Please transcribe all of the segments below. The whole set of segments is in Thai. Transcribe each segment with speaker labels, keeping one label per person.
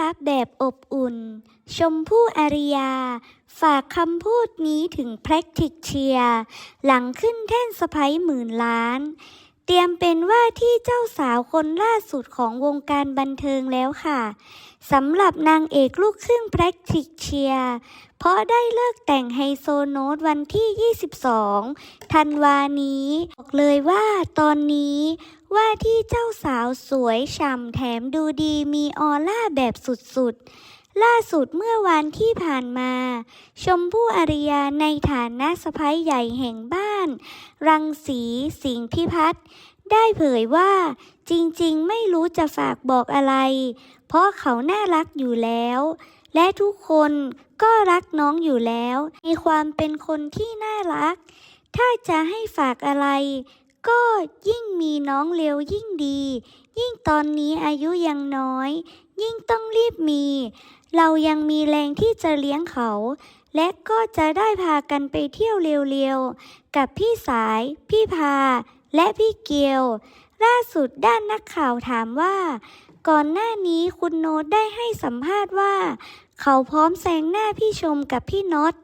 Speaker 1: รับแบบอบอุ่น ชมพู่อาริยา ฝากคำพูดนี้ถึงแพทริกเชียหลังขึ้นแท่นสะพ้ยหมื่นล้าน เตรียมเป็นว่าที่เจ้าสาวคนล่าสุดของวงการบันเทิงแล้วค่ะสำหรับนางเอกลูกครึ่งแพทริกเชีย เพราะได้เลิกแต่งไฮโซโนตวันที่ 22 ธันวานี้ บอกเลยว่าตอนนี้ว่าที่เจ้าสาวสวยฉ่ำแถมดูดีมีออร่าแบบสุดๆ ล่าสุดเมื่อวันที่ผ่านมา ชมพู่อาริยาในฐานะสะพ้ายใหญ่แห่งบ้าน รังสีสิงห์พิพัฒน์ได้เผยว่าจริงๆ ไม่รู้จะฝากบอกอะไร เพราะเขาน่ารักอยู่แล้ว และทุกคนก็รักน้องอยู่แล้วในความเป็นคนที่น่ารัก ถ้าจะให้ฝากอะไร ก็ยิ่งมีน้องเร็วยิ่งดี ยิ่งตอนนี้อายุยังน้อย ยิ่งต้องรีบมี เรายังมีแรงที่จะเลี้ยงเขา และก็จะได้พากันไปเที่ยวเร็วๆ กับพี่สาย พี่พา และพี่เกียว ล่าสุดด้านนักข่าวถามว่า ก่อนหน้านี้คุณโน้ตได้ให้สัมภาษณ์ว่า เขาพร้อมแซงหน้าพี่ชมกับพี่น็อต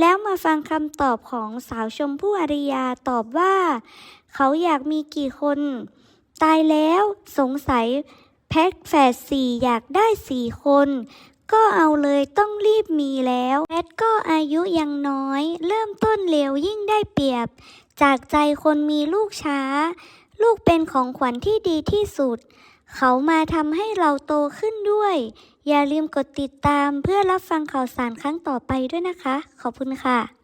Speaker 1: แล้วมาฟังคำตอบของสาวชมพู่อริยาตอบว่า เขาอยากมีกี่คน ตายแล้วสงสัยแพ็คแฝดสี่อยากได้สี่คน ก็เอาเลยต้องรีบมีแล้วแพทก็อายุยังน้อย เริ่มต้นเร็วยิ่งได้เปรียบ จากใจคนมีลูกช้า ลูกเป็นของขวัญที่ดีที่สุด เขามาทำให้เราโตขึ้นด้วย อย่าลืมกดติดตามเพื่อรับฟังข่าวสารครั้งต่อไปด้วยนะคะ ขอบคุณค่ะ